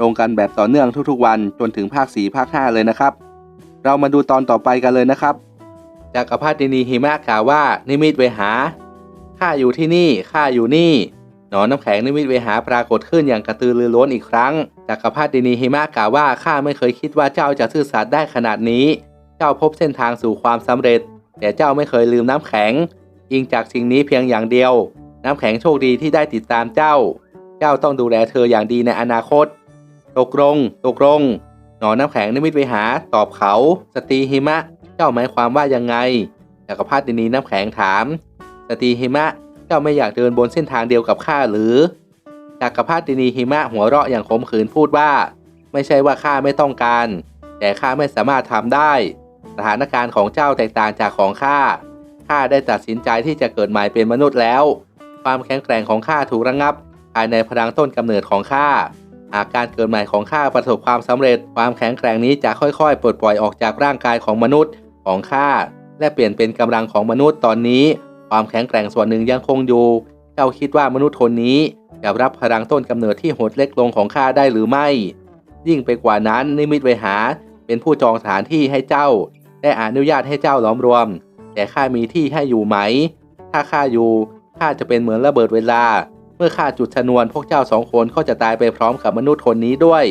ลงกันแบบต่อเนื่องทุกๆวันจนถึงภาค 4 ภาค 5 เลยนะครับ เรามาดูตอนต่อไปกันเลยนะครับจากรพรรดินีหิมะกล่าวว่านิมิตเวหา ข้าอยู่ที่นี่ข้าอยู่นี่ หนอนน้ำแข็งนิมิตเวหาปรากฏขึ้นอย่างกระตือรือร้นอีกครั้งจากรพรรดินีหิมะกล่าวว่าข้าไม่เคยคิดว่าเจ้าจะซื่อสัตย์ได้ขนาดนี้ เจ้าพบเส้นทางสู่ความสำเร็จ แต่เจ้าไม่เคยลืมน้ำแข็ง อิงจากสิ่งนี้เพียงอย่างเดียว น้ำแข็งโชคดีที่ได้ติดตามเจ้า เจ้าต้องดูแลเธออย่างดีในอนาคต ตกลง ตกลง หนอนน้ำแข็งนิมิตไปหา ตอบเขา สตรีหิมะ เจ้าหมายความว่ายังไงจักรพรรดินีน้ำแข็งถาม สตรีหิมะ เจ้าไม่อยากเดินบนเส้นทางเดียวกับข้าหรือจักรพรรดินีหิมะหัวเราะอย่างขมขื่นพูดว่า ไม่ใช่ว่าข้าไม่ต้องการ แต่ข้าไม่สามารถทำได้ สถานการณ์ของเจ้าแตกต่างจากของข้า ข้าได้ตัดสินใจที่จะเกิดใหม่เป็นมนุษย์แล้ว ความแข็งแกร่งของข้าถูกระงับ ภายในพลังต้นกำเนิดของข้า หากการเกิดใหม่ของข้าประสบความสำเร็จ ความแข็งแกร่งนี้จะค่อยๆ ปลดปล่อยออกจากร่างกายของมนุษย์ของข้าและเปลี่ยนเป็นกำลังของมนุษย์ตอนนี้ ความแข็งแกร่งส่วนหนึ่งยังคงอยู่ เจ้าคิดว่ามนุษย์คนนี้จะรับพลังต้นกำเนิดที่โหดเล็กลงของข้าได้หรือไม่ ยิ่งไปกว่านั้นนิมิตเวหา เป็นผู้จองสถานที่ให้เจ้าและอนุญาตให้เจ้าล้อมรวม แต่ข้ามีที่ให้อยู่ไหม ถ้าข้าอยู่ข้าจะเป็นเหมือนระเบิดเวลา เมื่อข้าจุดชนวนพวกเจ้าสองคนก็จะตายไปพร้อมกับมนุษย์คนนี้ด้วย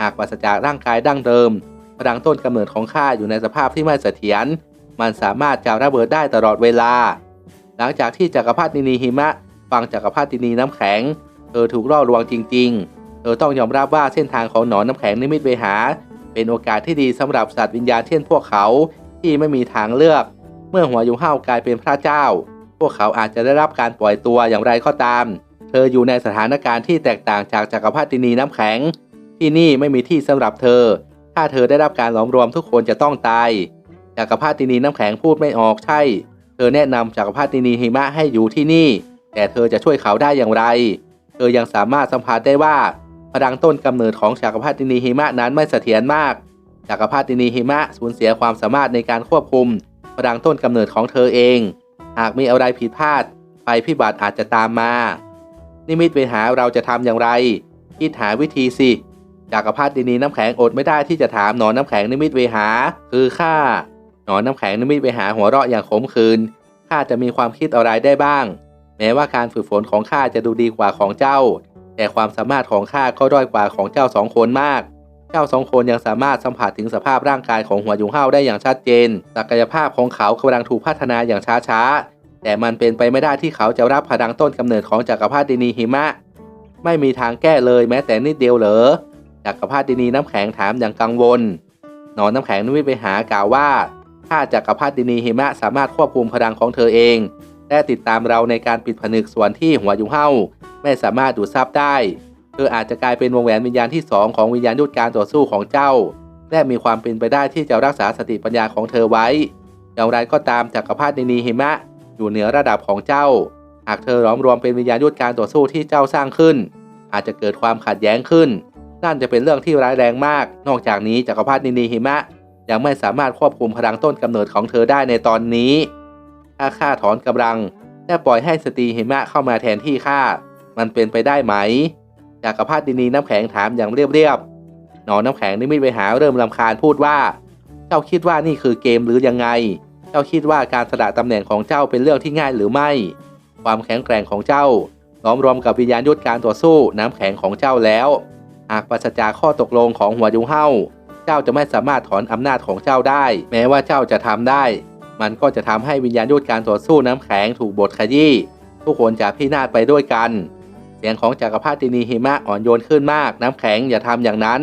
หากปราศจากร่างกายดั้งเดิมพลังต้นกำเนิดของข้าอยู่ในสภาพที่ไม่เสถียร มันสามารถจะระเบิดได้ตลอดเวลา หลังจากที่จักรพรรดินีหิมะ ฟังจักรพรรดินีน้ำแข็ง เธอถูกล่อลวงจริง ๆ เธอต้องยอมรับว่าเส้นทางของหนอนน้ำแข็งนิมิตเวหา เป็นโอกาสที่ดีสำหรับสัตว์วิญญาณเช่นพวกเขาที่ไม่มีทางเลือก เมื่อหัวยุงห้ากลายเป็นพระเจ้า พวกเขาอาจจะได้รับการปล่อยตัวอย่างไรก็ตาม เธออยู่ในสถานการณ์ที่แตกต่างจากจักรพรรดินีน้ำแข็ง ที่นี่ไม่มีที่สำหรับเธอ ถ้าเธอได้รับการหลอมรวมทุกคนจะต้องตายจักรพรรดินีน้ำแข็งพูดไม่ออกใช่ เธอแนะนำจักรพรรดินีหิมะให้อยู่ที่นี่ แต่เธอจะช่วยเขาได้อย่างไร เธอยังสามารถสัมผัสได้ว่าพลังต้นกำเนิดของจักรพรรดินีหิมะนั้นไม่เสถียรมากจักรพรรดินีหิมะสูญเสียความสามารถในการควบคุมพลังต้นกำเนิดของเธอเอง หากมีอะไรผิดพลาดภัยพิบัติอาจจะตามมา นิมิตไปหาเราจะทำอย่างไร คิดหาวิธีสิจักรพรรดินีน้ำแข็งอดไม่ได้ที่จะถามหนอนน้ำแข็งนิมิตเวหา คือข้าหนอนน้ำแข็งนิมิตเวหาหัวเราะอย่างขมขื่นข้าจะมีความคิดอะไรได้บ้าง แม้ว่าการฝึกฝนของข้าจะดูดีกว่าของเจ้า แต่ความสามารถของข้าก็ด้อยกว่าของเจ้าสองคนมาก เจ้าสองคนยังสามารถสัมผัสถึงสภาพร่างกายของหัวยุงห้าได้อย่างชัดเจน ศักยภาพของเขากำลังถูกพัฒนาอย่างช้าๆ แต่มันเป็นไปไม่ได้ที่เขาจะรับพลังต้นกำเนิดของจักรพรรดินีหิมะ ไม่มีทางแก้เลยแม้แต่นิดเดียวเหรอ จักรพรรดินีน้ำแข็งถามอย่างกังวล หนอนน้ำแข็งนุ้ยไปหากล่าวว่า ถ้าจักรพรรดินีหิมะสามารถควบคุมพลังของเธอเองและติดตามเราในการปิดผนึกส่วนที่หัวยุงเห่าไม่สามารถดูดซับได้ เธออาจจะกลายเป็นวงแหวนวิญญาณที่สองของวิญญาณยุทธการต่อสู้ของเจ้า และมีความเป็นไปได้ที่จะรักษาสติปัญญาของเธอไว้ อย่างไรก็ตามจักรพรรดินีหิมะ อยู่เหนือระดับของเจ้า หากเธอหลอมรวมเป็นวิญญาณยุทธการต่อสู้ที่เจ้าสร้างขึ้น อาจจะเกิดความขัดแย้งขึ้น นั่นจะเป็นเรื่องที่ร้ายแรงมาก นอกจากนี้จักรพรรดินีหิมะ ยังไม่สามารถควบคุมพลังต้นกำเนิดของเธอได้ในตอนนี้ถ้าข้าถอนกำลังและปล่อยให้สตรีหิมะเข้ามาแทนที่ข้ามันเป็นไปได้ไหม จักรพรรดินีน้ำแข็งถามอย่างเรียบๆหนอนน้ำแข็งนิมิตไปหาเริ่มลำคาญพูดว่า เจ้าคิดว่านี่คือเกมหรือยังไง เจ้าคิดว่าการสละตำแหน่งของเจ้าเป็นเรื่องที่ง่ายหรือไม่ ความแข็งแกร่งของเจ้าล้อมรวมกับวิญญาณยุทธการต่อสู้น้ำแข็งของเจ้าแล้ว หากปราศจากข้อตกลงของหัวยุงเห่าเจ้าจะไม่สามารถถอนอำนาจของเจ้าได้ แม้ว่าเจ้าจะทำได้ มันก็จะทำให้วิญญาณยุทธการต่อสู้น้ำแข็งถูกบดขยี้ทุกคนจะพินาศไปด้วยกัน สียงของจักรพรรดินีหิมะอ่อนโยนขึ้นมาก น้ำแข็งอย่าทำอย่างนั้น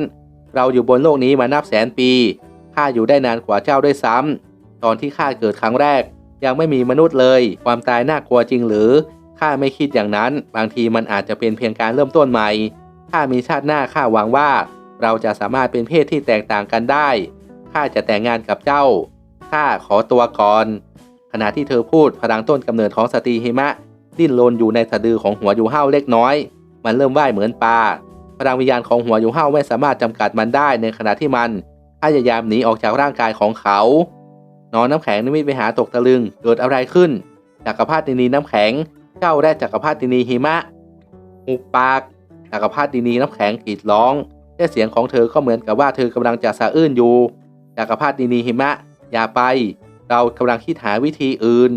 เราอยู่บนโลกนี้มานับแสนปีข้าอยู่ได้นานกว่าเจ้าด้วยซ้ำตอนที่ข้าเกิดครั้งแรก ยังไม่มีมนุษย์เลย ความตายน่ากลัวจริงหรือข้าไม่คิดอย่างนั้น บางทีมันอาจจะเป็นเพียงการเริ่มต้นใหม่ถ้ามีชาติหน้าข้าหวังว่า เราจะสามารถเป็นเพศที่แตกต่างกันได้ข้าจะแต่งงานกับเจ้าข้าขอตัวก่อน ขณะที่เธอพูดพลังต้นกำเนิดของสตรีหิมะ ดิ้นรนอยู่ในสะดือของหัวยูเฮาเล็กน้อย มันเริ่มว่ายเหมือนปลาพลังวิญญาณของหัวยูเฮาไม่สามารถจำกัดมันได้ในขณะที่มันพยายามหนีออกจากร่างกายของเขานอนน้ำแข็งนิมิตไปหาตกตะลึงเกิดอะไรขึ้นจักรพรรดินีน้ำแข็งเจ้าได้จักรพรรดินีหิมะหุบปากจักรพรรดินีน้ำแข็งกรีดร้องแต่เสียงของเธอก็เหมือนกับว่าเธอกำลังจะสะอื้นอยู่จักรพรรดินีหิมะ อย่าไป เรากำลังคิดหาวิธีอื่น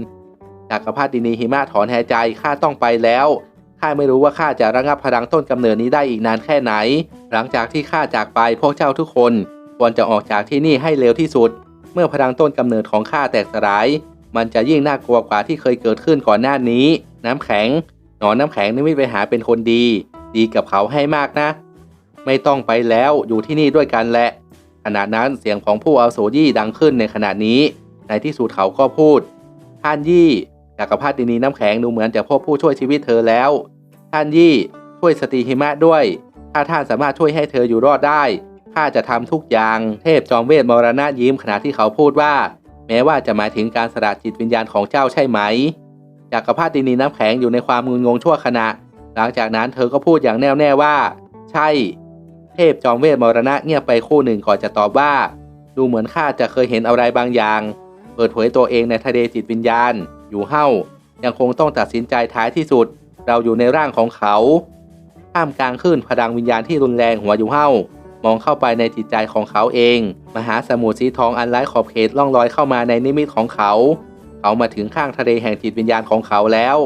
จักรพรรดินีหิมะถอนหายใจข้าต้องไปแล้วข้าไม่รู้ว่าข้าจะระงับพลังต้นกำเนิดนี้ได้อีกนานแค่ไหน หลังจากที่ข้าจากไปพวกเจ้าทุกคน ควรจะออกจากที่นี่ให้เร็วที่สุด เมื่อพลังต้นกำเนิดของข้าแตกสลาย มันจะยิ่งน่ากลัวกว่าที่เคยเกิดขึ้นก่อนหน้านี้ น้ำแข็ง หนอนน้ำแข็งนี่ไม่ไปหาเป็นคนดี ดีกับเขาให้มากนะ ไม่ต้องไปแล้วอยู่ที่นี่ด้วยกันแหละขณะนั้นเสียงของผู้อาโสยี่ดังขึ้นในขณะนี้ ในที่สุดเขาก็พูดท่านยี่ จักรพรรดินีน้ำแข็งดูเหมือนจะพบผู้ช่วยชีวิตเธอแล้ว ท่านยี่ช่วยสตรีหิมะด้วย ถ้าท่านสามารถช่วยให้เธออยู่รอดได้ข้าจะทำทุกอย่าง เทพจอมเวทมรณะยิ้มขณะที่เขาพูดว่า แม้ว่าจะหมายถึงการสละจิตวิญญาณของเจ้าใช่ไหมจักรพรรดินีน้ำแข็งอยู่ในความงุนงงชั่วขณะ หลังจากนั้นเธอก็พูดอย่างแน่วแน่ว่า ใช่ เทพจอมเวทมรณะเงียบไปคู่หนึ่งก่อนจะตอบว่า ดูเหมือนข้าจะเคยเห็นอะไรบางอย่าง เปิดเผยตัวเองในทะเลจิตวิญญาณ อยู่เฮ้ายังคงต้องตัดสินใจท้ายที่สุด เราอยู่ในร่างของเขาท่ามกลางคลื่นพลังวิญญาณที่รุนแรงหัวอยู่เฮ้ามองเข้าไปในจิตใจของเขาเอง มหาสมุทรสีทองอันไร้ขอบเขตล่องลอยเข้ามาในนิมิตของเขา เขามาถึงข้างทะเลแห่งจิตวิญญาณของเขาแล้ว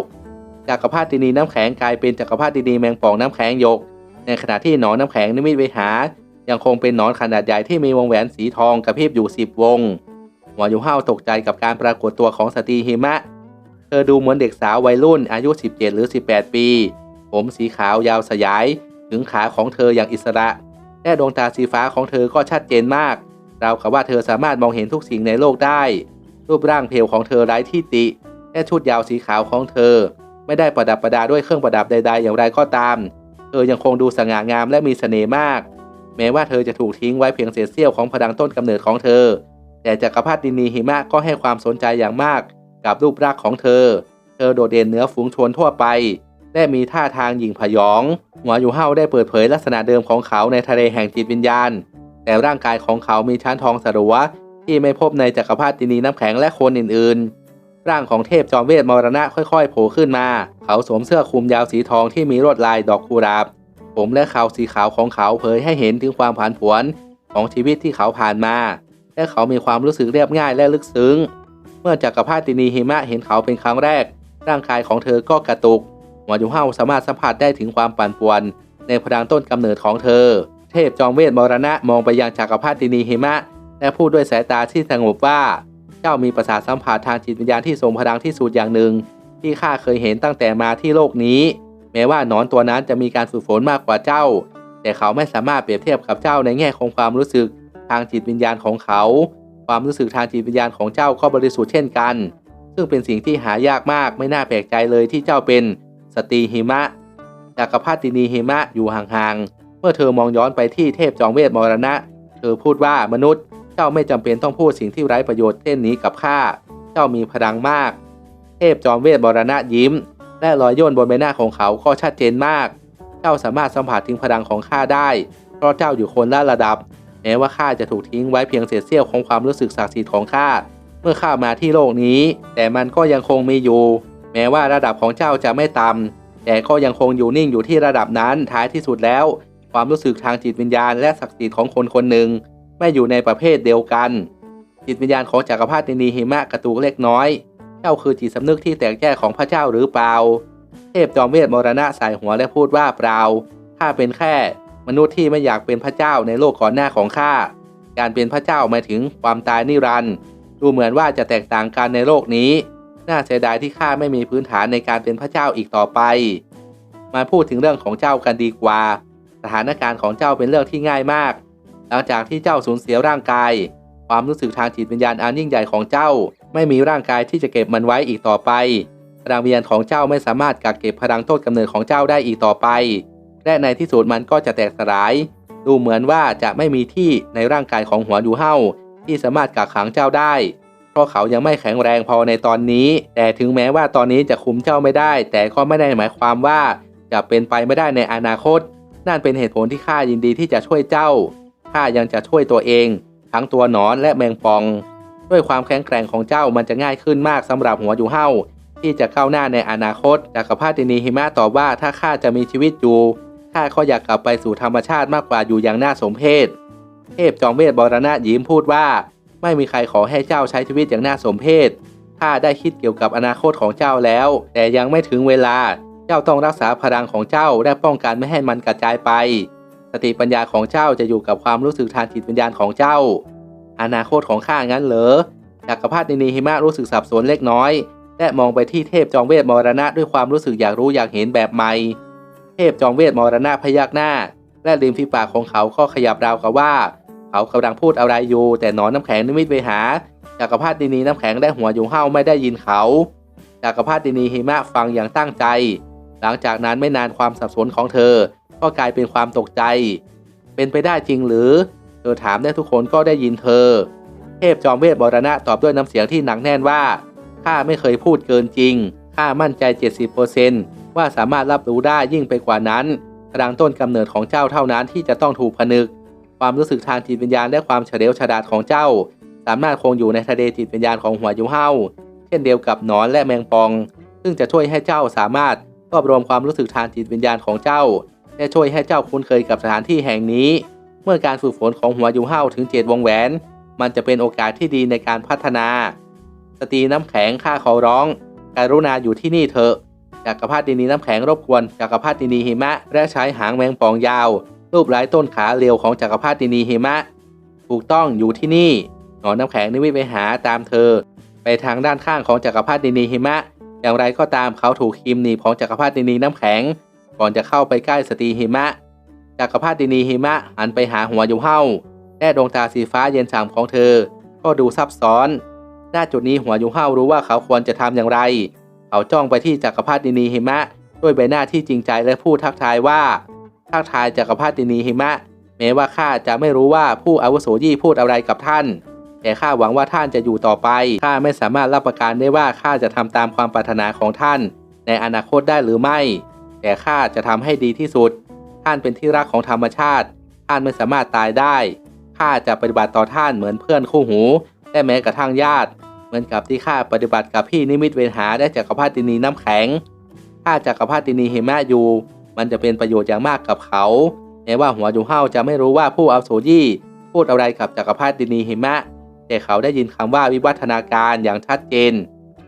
จักรพรรดินีน้ำแข็งกลายเป็นจักรพรรดินีแมงป่องน้ำแข็งยก ในขณะที่หนอนน้ำแข็งนิมิตไปหา ยังคงเป็นหนอนขนาดใหญ่ที่มีวงแหวนสีทองกระพริบอยู่สิบวงหัวอยูห้าตกใจกับการปรากฏตัวของสตรีหิมะ เธอดูเหมือนเด็กสาววัยรุ่นอายุ 17 หรือ 18 ปี ผมสีขาวยาวสยาย ถึงขาของเธออย่างอิสระ และดวงตาสีฟ้าของเธอก็ชัดเจนมากราวกับว่าเธอสามารถมองเห็นทุกสิ่งในโลกได้ รูปร่างเพลวของเธอไร้ที่ติ และชุดยาวสีขาวของเธอ ไม่ได้ประดับประดาด้วยเครื่องประดับใด ๆ อย่างไรก็ตาม เธอยังคงดูสง่างามและมีเสน่ห์มาก แม้ว่าเธอจะถูกทิ้งไว้เพียงเศษเสี้ยวของพลังต้นกำเนิดของเธอ แต่จักรพรรดินีหิมะก็ให้ความสนใจอย่างมาก กับรูปร่างของเธอ เธอโดดเด่นเหนือฝูงชนทั่วไป และมีท่าทางหยิ่งผยองหัวอยู่เฮาได้เปิดเผยลักษณะเดิมของเขาในทะเลแห่งจิตวิญญาณ แต่ร่างกายของเขามีชั้นทองสลัวที่ไม่พบในจักรพรรดินีน้ำแข็งและคนอื่นๆ ร่างของเทพจอมเวทมรณะค่อยๆโผล่ขึ้นมา เขาสวมเสื้อคลุมยาวสีทองที่มีลวดลายดอกกุหลาบ ผมและเขาสีขาวของเขาเผยให้เห็นถึงความผันผวนของชีวิตที่เขาผ่านมา และเขามีความรู้สึกเรียบง่ายและลึกซึ้ง เมื่อจักรพรรดินีหิมะเห็นเขาเป็นครั้งแรก ร่างกายของเธอก็กระตุกหัวยูเฮาสามารถสัมผัสได้ถึงความปั่นป่วน ในพลังต้นกำเนิดของเธอ เทพจอมเวทมรณะมองไปยังจักรพรรดินีหิมะ และพูดด้วยสายตาที่สงบว่า เจ้ามีประสาทสัมผัสทางจิตวิญญาณที่ทรงพลังที่สุดอย่างหนึ่ง ที่ข้าเคยเห็นตั้งแต่มาที่โลกนี้ แม้ว่านอนตัวนั้นจะมีการฝึกฝนมากกว่าเจ้า แต่เขาไม่สามารถเปรียบเทียบกับเจ้าในแง่ของความรู้สึกทางจิตวิญญาณของเขา ความรู้สึกทางจิตวิญญาณของเจ้าก็บริสุทธิ์เช่นกัน ซึ่งเป็นสิ่งที่หายากมากไม่น่าแปลกใจเลยที่เจ้าเป็นสตรีหิมะจักรพรรดินีหิมะอยู่ห่างๆ เมื่อเธอมองย้อนไปที่เทพจอมเวทมรณะ เธอพูดว่ามนุษย์เจ้าไม่จำเป็นต้องพูดสิ่งที่ไร้ประโยชน์เช่นนี้กับข้า เจ้ามีพลังมาก เทพจอมเวทมรณะยิ้ม และรอยย่นบนใบหน้าของเขาก็ชัดเจนมาก เจ้าสามารถสัมผัสถึงพลังของข้าได้ เพราะเจ้าอยู่คนละระดับ แม้ว่าข้าจะถูกทิ้งไว้เพียงเศษเสี้ยวของความรู้สึกศักดิ์สิทธิ์ของข้าเมื่อข้ามาที่โลกนี้ แต่มันก็ยังคงมีอยู่ แม้ว่าระดับของเจ้าจะไม่ต่ำแต่ก็ยังคงอยู่นิ่งอยู่ที่ระดับนั้นท้ายที่สุดแล้ว ความรู้สึกทางจิตวิญญาณและศักดิ์สิทธิ์ของคนคนหนึ่ง ไม่อยู่ในประเภทเดียวกัน จิตวิญญาณของจักรพรรดินีหิมะกระตุกเล็กน้อย เจ้าคือจิตสำนึกที่แตกแยกของพระเจ้าหรือเปล่า เทพจอมเวทมรณะสายหัวและพูดว่าเปล่าข้าเป็นแค่ มนุษย์ที่ไม่อยากเป็นพระเจ้าในโลกก่อนหน้าของข้า การเป็นพระเจ้าหมายถึงความตายนิรันดร์ดูเหมือนว่าจะแตกต่างกันในโลกนี้ น่าเสียดายที่ข้าไม่มีพื้นฐานในการเป็นพระเจ้าอีกต่อไป มาพูดถึงเรื่องของเจ้ากันดีกว่า สถานการณ์ของเจ้าเป็นเรื่องที่ง่ายมาก หลังจากที่เจ้าสูญเสียร่างกาย ความรู้สึกทางจิตวิญญาณอันยิ่งใหญ่ของเจ้า ไม่มีร่างกายที่จะเก็บมันไว้อีกต่อไปพลังวิญญาณของเจ้าไม่สามารถกักเก็บพลังต้นกำเนิดของเจ้าได้อีกต่อไป และในที่สุดมันก็จะแตกสลาย ดูเหมือนว่าจะไม่มีที่ในร่างกายของหัวยูเฮาที่สามารถกักขังเจ้าได้ เพราะเขายังไม่แข็งแรงพอในตอนนี้ แต่ถึงแม้ว่าตอนนี้จะคุมเจ้าไม่ได้ แต่ก็ไม่ได้หมายความว่า จะเป็นไปไม่ได้ในอนาคต นั่นเป็นเหตุผลที่ข้ายินดีที่จะช่วยเจ้าข้ายังจะช่วยตัวเอง ทั้งตัวหนอนและแมงปอง ด้วยความแข็งแกร่งของเจ้ามันจะง่ายขึ้นมากสำหรับหัวยู่เฮาที่จะก้าวหน้าในอนาคตจักรพรรดินีหิมะตอบว่าถ้าข้าจะมีชีวิตอยู่ ข้าก็อยากกลับไปสู่ธรรมชาติมากกว่าอยู่อย่างน่าสมเพชเทพจอมเวทบรณะยิ้มพูดว่า ไม่มีใครขอให้เจ้าใช้ชีวิตอย่างน่าสมเพชข้าได้คิดเกี่ยวกับอนาคตของเจ้าแล้ว แต่ยังไม่ถึงเวลา เจ้าต้องรักษาพลังของเจ้าและป้องกันไม่ให้มันกระจายไป สติปัญญาของเจ้าจะอยู่กับความรู้สึกทางจิตวิญญาณของเจ้า อนาคตของข้างั้นเหรอจักรพรรดินีหิมะรู้สึกสับสนเล็กน้อย และมองไปที่เทพจอมเวทมรณะด้วยความรู้สึกอยากรู้อยากเห็นแบบใหม่ เทพจอมเวทมรณะพยักหน้า และริมฝีปากของเขาก็ขยับราวกับว่า เขากำลังพูดอะไรอยู่ แต่หนอนน้ำแข็งนิมิตไปหาจักรพรรดินีน้ำแข็งและหัวยูเฮาไม่ได้ยินเขาจักรพรรดินีหิมะฟังอย่างตั้งใจ หลังจากนั้นไม่นานความสับสนของเธอ ก็กลายเป็นความตกใจ เป็นไปได้จริงหรือ เธอถามได้ทุกคนก็ได้ยินเธอ เทพจอมเวทบรณะตอบด้วยน้ำเสียงที่หนักแน่นว่าข้าไม่เคยพูดเกินจริง ข้ามั่นใจ 70%ว่าสามารถรับรู้ได้ยิ่งไปกว่านั้นพลังต้นกำเนิดของเจ้าเท่านั้นที่จะต้องถูกผนึก ความรู้สึกทางจิตวิญญาณและความเฉลียวฉลาดของเจ้า สามารถคงอยู่ในทะเลจิตวิญญาณของหัวยูเฮาเช่นเดียวกับนอนและแมงปอง ซึ่งจะช่วยให้เจ้าสามารถรวบรวมความรู้สึกทางจิตวิญญาณของเจ้า และช่วยให้เจ้าคุ้นเคยกับสถานที่แห่งนี้ เมื่อการฝึกฝนของหัวยูเฮาถึงเจ็ดวงแหวน มันจะเป็นโอกาสที่ดีในการพัฒนา สตรีน้ำแข็งข้าขอร้อง การุณาอยู่ที่นี่เถอะจักรพรรดินีน้ำแข็งรบกวนจักรพรรดินีหิมะ และใช้หางแมงป่องยาว รูปไร้ต้นขาเรียวของจักรพรรดินีหิมะ ถูกต้องอยู่ที่นี่หนอนน้ำแข็งนิวิไปหาตามเธอ ไปทางด้านข้างของจักรพรรดินีหิมะ อย่างไรก็ตามเขาถูกคิมหนีของจักรพรรดินีน้ำแข็ง ก่อนจะเข้าไปใกล้สตรีหิมะจักรพรรดินีหิมะหันไปหาหัวยูเฮาและดวงตาสีฟ้าเย็นฉ่ำของเธอ ก็ดูซับซ้อน ณจุดนี้หัวยูเฮารู้ว่าเขาควรจะทำอย่างไร เขาจ้องไปที่จักรพรรดินีหิมะ ด้วยใบหน้าที่จริงใจและพูดทักทายว่าทักทายจักรพรรดินีหิมะ แม้ว่าข้าจะไม่รู้ว่าผู้อาวุโสยี่พูดอะไรกับท่าน แต่ข้าหวังว่าท่านจะอยู่ต่อไปข้าไม่สามารถรับประกันได้ว่าข้าจะทำตามความปรารถนาของท่าน ในอนาคตได้หรือไม่ แต่ข้าจะทำให้ดีที่สุด ท่านเป็นที่รักของธรรมชาติ ท่านไม่สามารถตายได้ข้าจะปฏิบัติต่อท่านเหมือนเพื่อนคู่หู และแม้กระทั่งญาติ เหมือนกับที่ข้าปฏิบัติกับพี่นิมิตเวหาและจักรพรรดินีน้ำแข็ง ถ้าจักรพรรดินีหิมะอยู่ มันจะเป็นประโยชน์อย่างมากกับเขาแม้ว่าหัวยูเฮาจะไม่รู้ว่าผู้อาวุโสยี่พูดอะไรกับจักรพรรดินีหิมะ แต่เขาได้ยินคำว่าวิวัฒนาการอย่างชัดเจน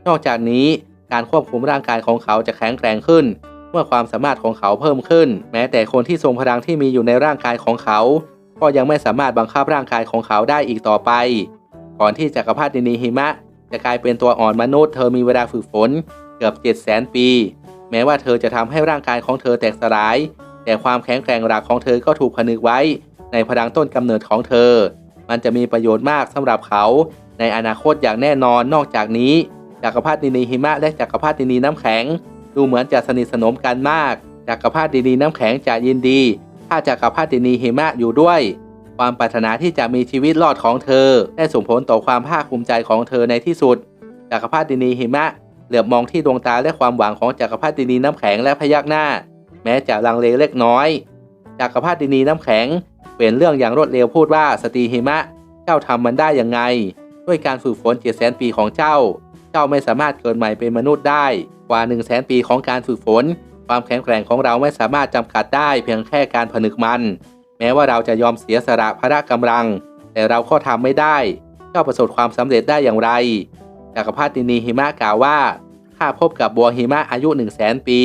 นอกจากนี้การควบคุมร่างกายของเขาจะแข็งแกร่งขึ้น เมื่อความสามารถของเขาเพิ่มขึ้น แม้แต่คนที่ทรงพลังที่มีอยู่ในร่างกายของเขา ก็ยังไม่สามารถบังคับร่างกายของเขาได้อีกต่อไป ก่อนที่จักรพรรดินีหิมะ จะกลายเป็นตัวอ่อนมนุษย์เธอมีเวลาฝึกฝนเกือบ 7 0 0 0 0 0 ปี แม้ว่าเธอจะทำให้ร่างกายของเธอแตกสลาย แต่ความแข็งแกร่งหลักของเธอก็ถูกผนึกไว้ ในพลังต้นกำเนิดของเธอ มันจะมีประโยชน์มากสำหรับเขา ในอนาคตอย่างแน่นอนนอกจากนี้จักรพรรดินีหิมะและจักรพรรดินีน้ำแข็ง ดูเหมือนจะสนิทสนมกันมากจักรพรรดินีน้ำแข็งจะยินดี ถ้าจักรพรรดินีหิมะอยู่ด้วย ความปรารถนาที่จะมีชีวิตรอดของเธอ ได้ส่งผลต่อความภาคภูมิใจของเธอในที่สุดจักรพรรดินีหิมะ เหลือบมองที่ดวงตาและความหวังของจักรพรรดินีน้ำแข็งและพยักหน้า แม้จะลังเลเล็กน้อยจักรพรรดินีน้ำแข็งเปลี่ยนเรื่องอย่างรวดเร็วพูดว่าสตรีหิมะ เจ้าทำมันได้อย่างไง ด้วยการฝึกฝนเจ็ดแสนปีของเจ้า เจ้าไม่สามารถเกิดใหม่เป็นมนุษย์ได้กว่า1 0 0 0 0แสนปีของการฝึกฝน ความแข็งแกร่งของเราไม่สามารถจำกัดได้เพียงแค่การผนึกมัน แม้ว่าเราจะยอมเสียสละพละกำลัง แต่เราก็ทำไม่ได้เจ้าประสบความสำเร็จได้อย่างไรจักรพรรดินีหิมะกล่าวว่าข้าพบกับบัวหิมะอายุ1 0 0 0 0แสนปี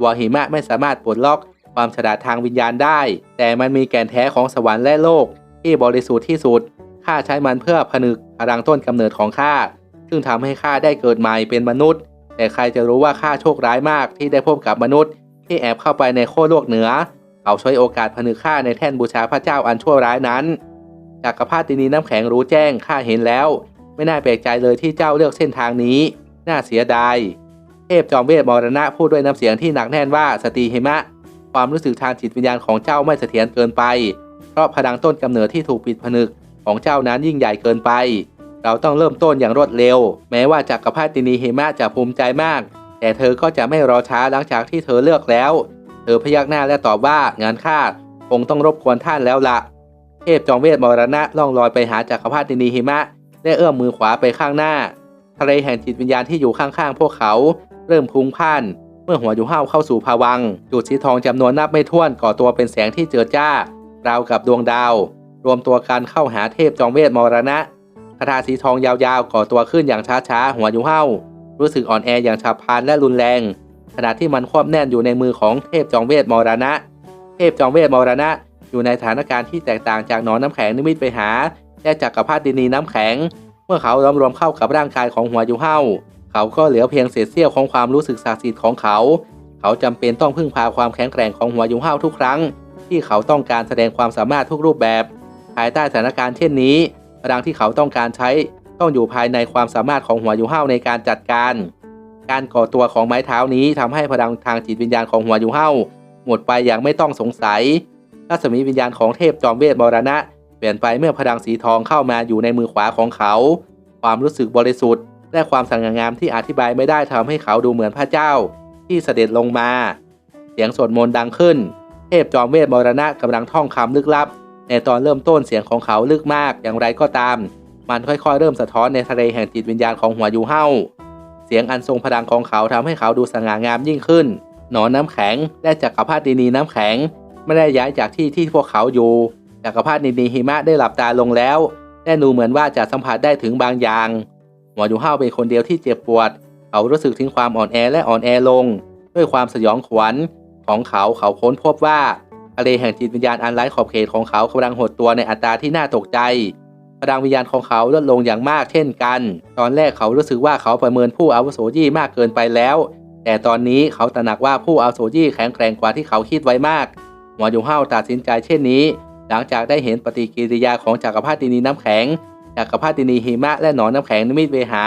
บัวหิมะไม่สามารถปลดล็อกความฉลาดทางวิญญาณได้ แต่มันมีแก่นแท้ของสวรรค์และโลก ที่บริสุทธิ์ที่สุดข้าใช้มันเพื่อผนึกพลังต้นกำเนิดของข้าซึ่งทำให้ข้าได้เกิดใหม่เป็นมนุษย์ แต่ใครจะรู้ว่าข้าโชคร้ายมากที่ได้พบกับมนุษย์ ที่แอบเข้าไปในโคโลกเหนือ เขาใช้โอกาสผนึกข้าในแท่นบูชาพระเจ้าอันชั่วร้ายนั้นจักรพรรดินีน้ำแข็งรู้แจ้งข้าเห็นแล้ว ไม่น่าแปลกใจเลยที่เจ้าเลือกเส้นทางนี้ น่าเสียดาย เทพจอมเวทมรณะพูดด้วยน้ำเสียงที่หนักแน่นว่าสตรีหิมะ ความรู้สึกทางจิตวิญญาณของเจ้าไม่เสถียรเกินไป เพราะพลังต้นกำเนิดที่ถูกปิดผนึกของเจ้านั้นยิ่งใหญ่เกินไป เราต้องเริ่มต้นอย่างรวดเร็ว แม้ว่าจักรพรรดินีหิมะจะภูมิใจมาก แต่เธอก็จะไม่รอช้าหลังจากที่เธอเลือกแล้ว เธอพยักหน้าและตอบว่างานข้าคงต้องรบกวนท่านแล้วละเทพจอมเวทมรณะล่องลอยไปหาจักรพรรดินีหิมะและเอื้อมมือขวาไปข้างหน้าทะเลแห่งจิตวิญญาณที่อยู่ข้างๆพวกเขา เริ่มพุ่งพ่าน เมื่อหัวอยู่ห้าวเข้าสู่ภวังจุดสีทองจำนวนนับไม่ถ้วนก่อตัวเป็นแสงที่เจิดจ้าราวกับดวงดาว รวมตัวกันเข้าหาเทพจอมเวทมรณะคาถาสีทองยาวๆก่อตัวขึ้นอย่างช้าๆหัวอยู่ห้าวรู้สึกอ่อนแออย่างฉับพลันและรุนแรง ขณะที่มันควบแน่นอยู่ในมือของเทพจอมเวทมรณะ เทพจอมเวทมรณะ อยู่ในสถานการณ์ที่แตกต่างจากหนอนน้ำแข็งนิมิตไปหาและจักกรพรรดินีน้ำแข็ง เมื่อเขาล้อมรวมเข้ากับร่างกายของหัวยูเฮาเขาก็เหลือเพียงเศษเสี้ยวของความรู้สึกศักดิ์สิทธิ์ของเขา เขาจำเป็นต้องพึ่งพาความแข็งแกร่งของหัวยูเฮาทุกครั้ง ที่เขาต้องการแสดงความสามารถทุกรูปแบบ ภายใต้สถานการณ์เช่นนี้พลังที่เขาต้องการใช้ต้องอยู่ภายในความสามารถของหัวยูเฮาในการจัดการ การก่อตัวของไม้เท้านี้ทำให้พลังทางจิตวิญญาณของหัวยูเฮาหมดไปอย่างไม่ต้องสงสัยรัศมีวิญญาณของเทพจอมเวทมรณะ เปลี่ยนไปเมื่อพลังสีทองเข้ามาอยู่ในมือขวาของเขา ความรู้สึกบริสุทธิ์ และความสง่างามที่อธิบายไม่ได้ทำให้เขาดูเหมือนพระเจ้า ที่เสด็จลงมา เสียงสวดมนต์ดังขึ้น เทพจอมเวทมรณะกำลังท่องคำลึกลับ ในตอนเริ่มต้นเสียงของเขาลึกมากอย่างไรก็ตาม มันค่อยๆ เริ่มสะท้อนในทะเลแห่งจิตวิญญาณของหัวยูเฮา เสียงอันทรงพลังของเขาทำให้เขาดูสง่างามยิ่งขึ้น หนอนน้ำแข็งและจักรพรรดินีน้ำแข็ง ไม่ได้ย้ายจากที่ที่พวกเขาอยู่จักรพรรดินีหิมะได้หลับตาลงแล้วและดูเหมือนว่าจะสัมผัสได้ถึงบางอย่างหัวยูเฮาเป็นคนเดียวที่เจ็บปวด เขารู้สึกถึงความอ่อนแอและอ่อนแอลง ด้วยความสยองขวัญของเขาเขาค้นพบว่าทะเลแห่งจิตวิญญาณอันไร้ขอบเขตของเขากำลังหดตัวในอัตราที่น่าตกใจ พลังวิญญาณของเขาลดลงอย่างมากเช่นกัน ตอนแรกเขารู้สึกว่าเขาประเมินผู้อาวุโสยี่มากเกินไปแล้ว แต่ตอนนี้เขาตระหนักว่าผู้อาวุโสยี่แข็งแกร่งกว่าที่เขาคิดไว้มากหัวยูเฮาตัดสินใจเช่นนี้ หลังจากได้เห็นปฏิกิริยาของจักรพรรดินีน้ำแข็ง จักรพรรดินีหิมะและหนอนน้ำแข็งนิมิตเวหา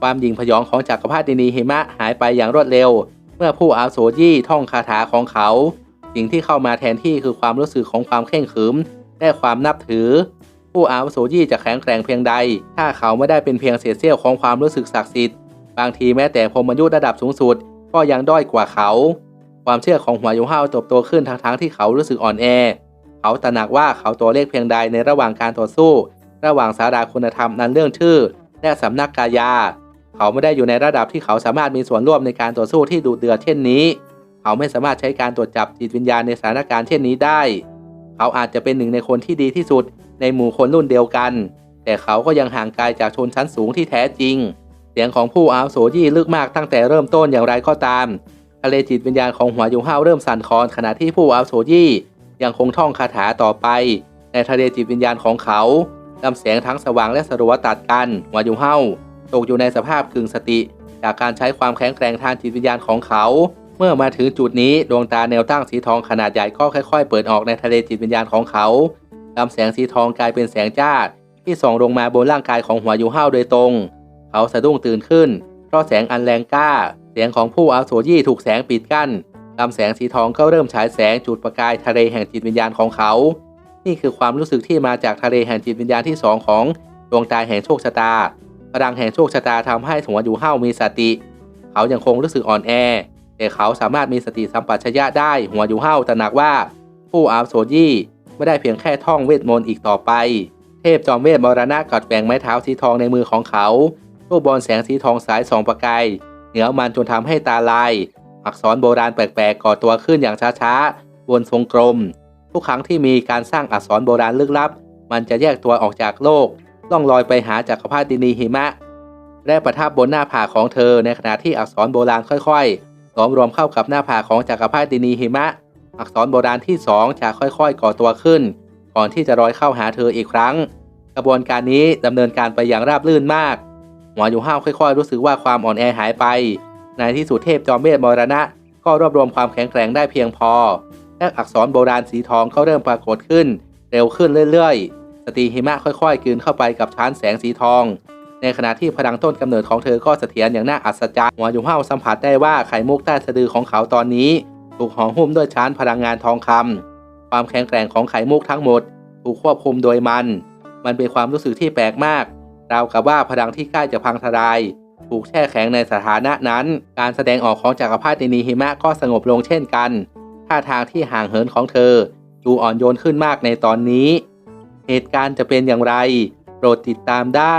ความหยิ่งพยองของจักรพรรดินีหิมะหายไปอย่างรวดเร็ว เมื่อผู้อาวุโสยี่ท่องคาถาของเขา สิ่งที่เข้ามาแทนที่คือความรู้สึกของความเข่งขรึมและความนับถือ ผู้อาวุโสยี่จะแข็งแกร่งเพียงใด ถ้าเขาไม่ได้เป็นเพียงเศษเสี้ยวของความรู้สึกศักดิ์สิทธิ์บางทีแม้แต่พรมยุทธ์ระดับสูงสุด ก็ยังด้อยกว่าเขา ความเชื่อของหัวยูเฮาเติบโตขึ้นทั้งๆที่เขารู้สึกอ่อนแอ เขาตระหนักว่าเขาตัวเลขเพียงใดในระหว่างการต่อสู้ ระหว่างสาราคุณธรรมนั้นเรื่องชื่อ และสำนักกายา เขาไม่ได้อยู่ในระดับที่เขาสามารถมีส่วนร่วมในการต่อสู้ที่ดุเดือดเช่นนี้ เขาไม่สามารถใช้การตรวจจับจิตวิญญาณในสถานการณ์เช่นนี้ได้ เขาอาจจะเป็นหนึ่งในคนที่ดีที่สุดในหมู่คนรุ่นเดียวกัน แต่เขาก็ยังห่างไกลจากชนชั้นสูงที่แท้จริง เสียงของผู้อาวุโสยี่ลึกมากตั้งแต่เริ่มต้นอย่างไรก็ตามทะเลจิตวิญญาณของหัวยูห้าวเริ่มสั่นคลอนขณะที่ผู้อาวุโสยี่ยังคงท่องคาถาต่อไป ในทะเลจิตวิญญาณของเขาลำแสงทั้งสว่างและสรัวตัดกันหัวยูห้าตกอยู่ในสภาพกึ่งสติ จากการใช้ความแข็งแกร่งทางจิตวิญญาณของเขา เมื่อมาถึงจุดนี้ดวงตาแนวตั้งสีทองขนาดใหญ่ก็ค่อย ๆ เปิดออกในทะเลจิตวิญญาณของเขาลำแสงสีทองกลายเป็นแสงจ้าที่ส่องลงมาบนร่างกายของหัวยูห้าวโดยตรง เขาสะดุ้งตื่นขึ้น เพราะแสงอันแรงกล้า เสียงของผู้อาวุโสยี่ถูกแสงปิดกั้นลำแสงสีทองก็เริ่มฉายแสงจุดประกายทะเลแห่งจิตวิญญาณของเขา นี่คือความรู้สึกที่มาจากทะเลแห่งจิตวิญญาณที่สองของดวงตาแห่งโชคชะตาพลังแห่งโชคชะตาทำให้หัวยูห้าวมีสติ เขายังคงรู้สึกอ่อนแอ แต่เขาสามารถมีสติสัมปชัญญะได้หัวยู่ห้าวตระหนักว่า ผู้อาวุโสยี่ไม่ได้เพียงแค่ท่องเวทมนต์อีกต่อไป เทพจอมเวทมรณะกัดแบ่งไม้เท้าสีทองในมือของเขารูปบอลแสงสีทองสายสองประกายเหนือมันจนทำให้ตาลาย อักษรโบราณแปลกๆก่อตัวขึ้นอย่างช้าๆบนทรงกลม ทุกครั้งที่มีการสร้างอักษรโบราณลึกลับ มันจะแยกตัวออกจากโลก ล่องลอยไปหาจักรพรรดินีหิมะ และประทับบนหน้าผาของเธอในขณะที่อักษรโบราณค่อยๆ หลอมรวมเข้ากับหน้าผากของจักรพรรดินีหิมะ อักษรโบราณที่สองจะค่อยๆ ก่อตัวขึ้น ก่อนที่จะลอยเข้าหาเธออีกครั้ง กระบวนการนี้ดำเนินการไปอย่างราบรื่นมากหัวอยู่ห้าวค่อยๆ รู้สึกว่าความอ่อนแอหายไป ในที่สุดเทพจอมเมธมรณะ ก็รวบรวมความแข็งแกร่งได้เพียงพอและอักษรโบราณสีทองก็เริ่มปรากฏขึ้น เร็วขึ้นเรื่อยๆ สตรีหิมะค่อยๆกืนเข้าไปกับชั้นแสงสีทอง ในขณะที่พลังต้นกำเนิดของเธอก็เสถียรอย่างน่าอัศจรรย์หัวยุงเฮาสัมผัสได้ว่าไข่มุกใต้สะดือของเขาตอนนี้ ถูกห่อหุ้มด้วยชั้นพลังงานทองคำความแข็งแกร่งของไข่มุกทั้งหมด ถูกควบคุมโดยมัน มันเป็นความรู้สึกที่แปลกมากราวกับว่าพลังที่ใกล้จะพังทลาย ถูกแช่แข็งในสถานะนั้น การแสดงออกของจักรพรรดินีหิมะก็สงบลงเช่นกันท่าทางที่ห่างเหินของเธอดูอ่อนโยนขึ้นมากในตอนนี้ เหตุการณ์จะเป็นอย่างไร โปรดติดตามได้